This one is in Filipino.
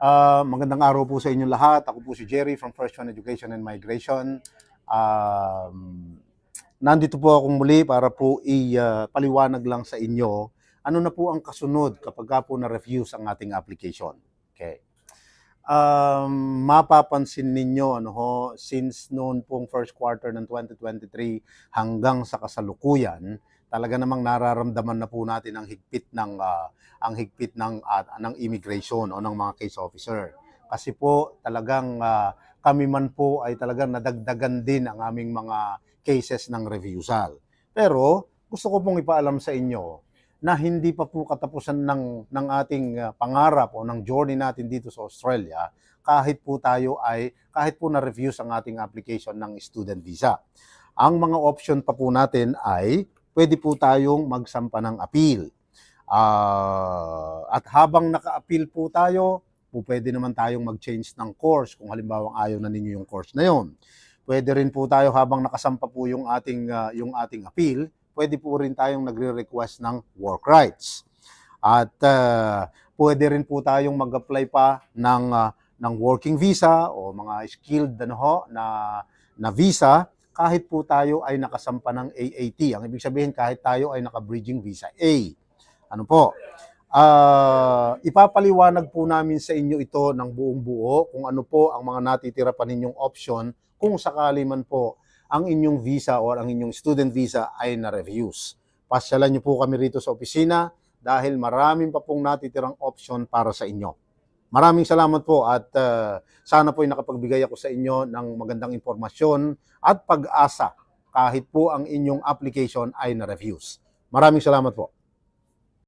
Ah, magandang araw po sa inyo lahat. Ako po si Jerry from First One Education and Migration. Um, nandito po akong muli para po i-paliwanag lang sa inyo ano na po ang kasunod kapag ka po na-refuse ang ating application. Okay. Um, mapapansin ninyo ano ho, since noon pong first quarter ng 2023 hanggang sa kasalukuyan, talaga namang nararamdaman na po natin ang higpit ng ah, ang higpit ng ah, ng immigration o ng mga case officer. Kasi po talagang ah, kami man po ay talagang nadagdagan din ang aming mga cases ng refusal. Pero gusto ko pong ipaalam sa inyo na hindi pa po katapusan ng ng ating pangarap o ng journey natin dito sa Australia kahit po tayo ay kahit po na-refuse ang ating application ng student visa. Ang mga option pa po natin ay pwede po tayong magsampa ng appeal. Ah, at habang naka-appeal po tayo, po pwede naman tayong mag-change ng course kung halimbawa ayaw na ninyo yung course na yon. Pwede rin po tayo habang nakasampa po yung ating ah, yung ating appeal, pwede po rin tayong nagre-request ng work rights. At ah, pwede rin po tayong mag-apply pa ng ah, ng working visa o mga skilled ano ho, na na visa kahit po tayo ay nakasampa ng AAT. Ang ibig sabihin kahit tayo ay naka-bridging visa A. Ano po? Ah, ipapaliwanag po namin sa inyo ito ng buong buo kung ano po ang mga natitira pa ninyong option kung sakali man po ang inyong visa or ang inyong student visa ay na-refuse. Pasyalan niyo po kami rito sa opisina dahil maraming pa pong natitirang option para sa inyo. Maraming salamat po at ah, sana po ay nakapagbigay ako sa inyo ng magandang impormasyon at pag-asa kahit po ang inyong application ay na-refuse. Maraming salamat po.